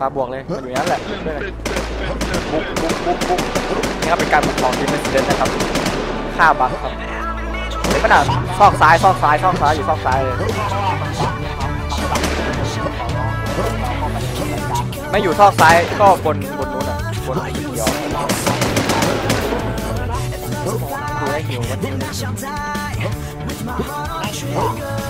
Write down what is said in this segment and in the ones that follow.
ปาบวกเลยมันอยู่นั้นแหละบุกบุกบุกบุกนี่ครับเป็นการบุกของทีมเมสเดนนะครับฆ่าบังครับเห็นปะน่ะซอกซ้ายซอกซ้ายซอกซ้ายอยู่ซอกซ้ายเลยไม่อยู่ซอกซ้ายก็บนบนนู้นอะบนเดียวดูให้หิวมัน You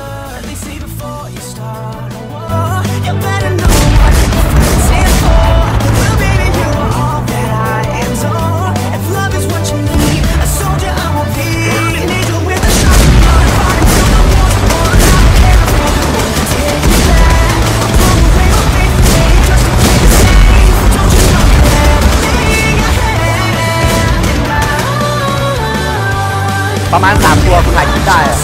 ประมาณ 3 ตัวคุณถ่ายคลิปได้อะ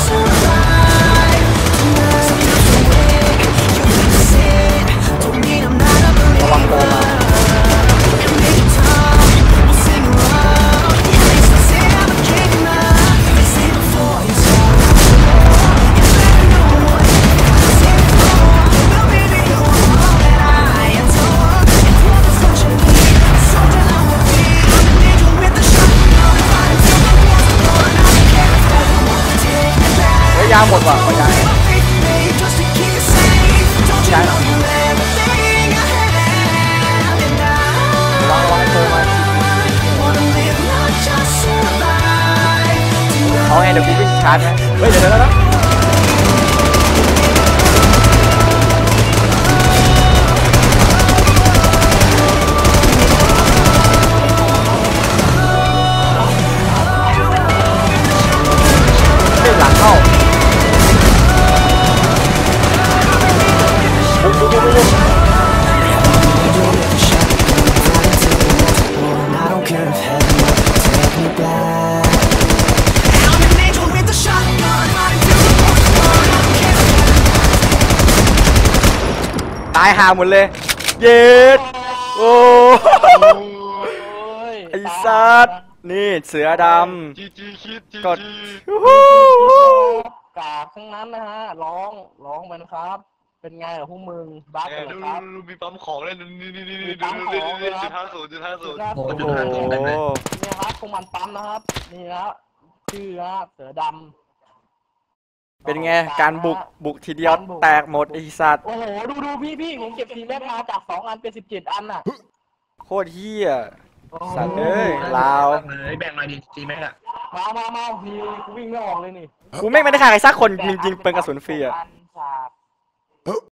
หมดว่ะขอยา Just to keep it safe, don't you ยา know you're everything I have, and I ระวังระวังไอ้โกมา wanna live, not just survive. เอาไงเดี๋ยวกูวิ่งชาร์จไหมเฮ้ยเดี๋ยวเดี๋ยวเดี๋ยว ตายหาหมดเลย เย็ดโอ้ไอ้สัตว์นี่เสือดจีจีคิดจีำกดจีวู้ฮู้วู้ฮู้กราบทั้งนั้นนะฮะ ร้อง ร้องไปนะครับ เป็นไงล่ะพวกมึงบักเอกัอนเหรดูอครับดูมีปั๊มของเลยนี่นี่นี่นี่มีดูปั๊มดูของดูเลยครับจุดห้าศูนย์จุดห้าศูนย์ครับโอ้โอ้จุดโห รับพวกมันปั๊มนะครับ นี่นะชื่อนะเสือดำเป็นไงการบุกบุกทีเดียวแตกหมดไอ้สัตว์โอ้โหดูดูพี่พี่ผมเก็บทีแม็กมาจากสองอันเป็นสิบเจ็ดอันน่ะ โคตรเฮี้ยโอ้โหสัตว์เอ้ยลาวเลยแบ่งหน่อยดิจีแม็กอะมามามาพี่กูวิ่งไม่ออกเลยนี่กูไม่งไม่ได้ฆ่าใครสักคนจริงๆเปิงกระสุนฟรีอะอันจาก